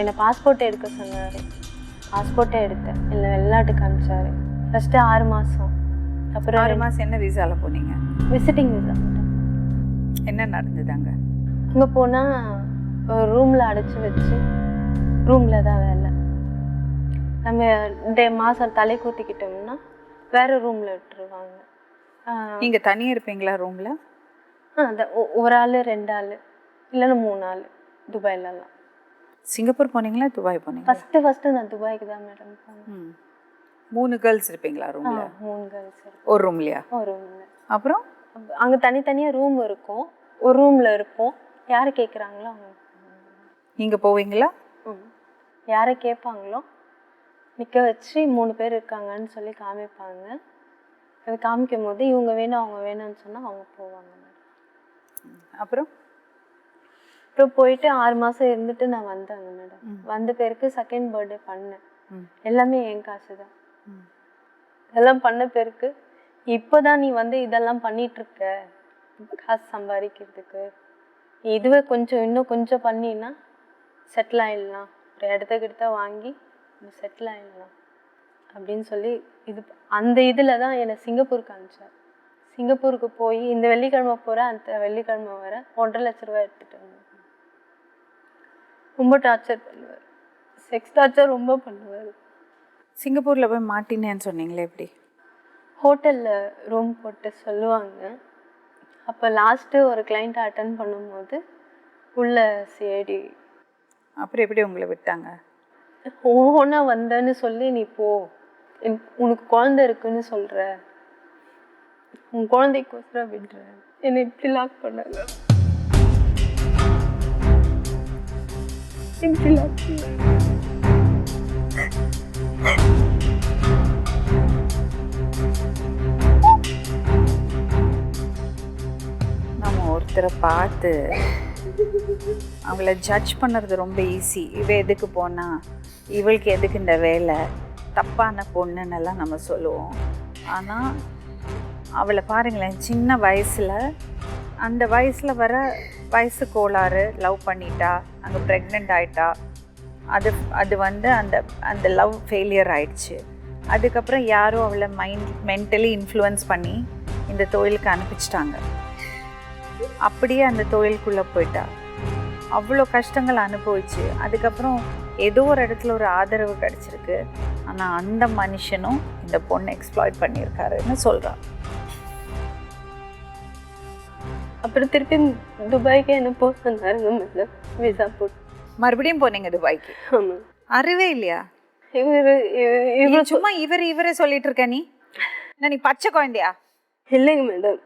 என்னை பாஸ்போர்ட் எடுக்க சொன்னார். பாஸ்போர்ட்டே எடுத்தேன். இல்லை வெளிநாட்டுக்கு அனுப்பிச்சாரு. ஃபஸ்ட்டு ஆறு மாதம் அப்புறம் ஆறு மாதம் என்ன விசாவில் போனீங்க? விசிட்டிங் விசா என்ன நடந்தது அங்கே? அங்கே போனால் ஒரு ரூமில் அடைச்சி வச்சு ரூமில் தான் வேலை. நம்ம டே மாதம் தலை கூத்திக்கிட்டோம்னா வேறு ரூமில் விட்டுருவாங்க. நீங்கள் தனியாக இருப்பீங்களா ரூமில் ஆ, ஒரு ஆள் ரெண்டு ஆள் இல்லைன்னா மூணு ஆள் துபாயிலலாம். சிங்கப்பூர் போனீங்களா துபாய் போனீங்களா? ஃபஸ்ட்டு ஃபஸ்ட்டு நான் துபாய்க்கு தான் மேடம் போனேன். மூணு கேர்ள்ஸ் இருப்பீங்களா ரூமில் மூணு கேர்ள்ஸ் ஒரு ரூம்லையா ஒரு ரூமில் அப்புறம்? அங்கே தனித்தனியாக ரூம் இருக்கும். ஒரு ரூமில் இருப்போம். யார் கேட்குறாங்களோ அவங்க நீங்கள் போவீங்களா? ம். யாரை கேட்பாங்களோ? நிற்க வச்சு மூணு பேர் இருக்காங்கன்னு சொல்லி காமிப்பாங்க. அது காமிக்கும் போது இவங்க வேணும் அவங்க வேணும்னு சொன்னால் அவங்க போவாங்க மேடம். அப்புறம்? அப்புறம் போயிட்டு ஆறு மாதம் இருந்துட்டு நான் வந்தேங்க மேடம். வந்த பேருக்கு செகண்ட் பர்த்டே பண்ணேன். எல்லாமே என் காசு தான். இதெல்லாம் பண்ண பேருக்கு இப்போதான் நீ வந்து இதெல்லாம் பண்ணிட்டு இருக்க காசு சம்பாதிக்கிறதுக்கு. நீ இதுவே கொஞ்சம் இன்னும் கொஞ்சம் பண்ணினா செட்டில் ஆயிடலாம். ஒரு இடத்துக்கு எடுத்தா வாங்கி செட்டில் ஆயிடலாம். அப்படின்னு சொல்லி இது அந்த இதில் தான் என்னை சிங்கப்பூருக்கு அனுப்பிச்சார் சிங்கப்பூருக்கு போய் இந்த வெள்ளிக்கிழமை போகிறேன் அந்த வெள்ளிக்கிழமை வர ஒன்றரை லட்ச ரூபாய் எடுத்துகிட்டு வந்தேன். ரொம்ப டார்ச்சர் பண்ணுவார். செக்ஸ் டார்ச்சர் ரொம்ப பண்ணுவார். சிங்கப்பூரில் போய் மாட்டினேன்னு சொன்னீங்களே எப்படி? ஹோட்டலில் ரூம் போட்டு சொல்லுவாங்க. அப்போ லாஸ்ட்டு ஒரு கிளைண்ட்டை அட்டன் பண்ணும்போது உள்ள சிஐடி அப்புறம் எப்படி உங்களை விட்டாங்க? ஓனா வந்தேன்னு சொல்லி நீ போ. உனக்கு குழந்தை இருக்குன்னு சொல்கிற உன் குழந்தைக்கோசரம் விடுற என்னை இப்படி லாக் பண்ணாங்க இப்படி நம்ம ஒருத்தரை பார்த்து அவங்கள ஜட்ஜ் பண்ணுறது ரொம்ப ஈஸி இவ எதுக்கு போனா இவளுக்கு எதுக்கு இந்த வேலை? தப்பான பொண்ணுன்னெல்லாம் நம்ம சொல்லுவோம். ஆனால் அவளை பாருங்களேன் சின்ன வயசில் அந்த வயசில் வர வயசு கோளாறு லவ் பண்ணிட்டா அங்கே ப்ரெக்னென்ட் ஆயிட்டா அது அது வந்து அந்த அந்த லவ் ஃபெயிலியர் ஆயிடுச்சு. அதுக்கப்புறம் யாரோ அவளை மைண்ட் மென்டலி இன்ஃப்ளூயன்ஸ் பண்ணி இந்த தொழிலுக்கு அனுப்பிச்சிட்டாங்க. அப்படியே அந்த தொழிலுக்குள்ளே போயிட்டா. அவ்வளோ கஷ்டங்கள் அனுபவிச்சு அதுக்கப்புறம் ஏதோ ஒரு இடத்துல ஒரு ஆதரவு கிடச்சிருக்கு. ஆனால் அந்த மனுஷனும் இந்த பொண்ணை எக்ஸ்ப்ளாய்ட் பண்ணியிருக்காருன்னு சொல்கிறான் அப்புறம் திருப்பி துபாய்க்கு என்ன போக சொன்னாருங்க மேடம் விசா போட்டு. மறுபடியும் போனீங்க துபாய்க்கு? ஆமாம் அறிவே இல்லையா? இவர் இவர் சும்மா இவர் இவரே சொல்லிட்டு இருக்க நீ? என்ன நீ பச்சை குழந்தையா? இல்லைங்க மேடம்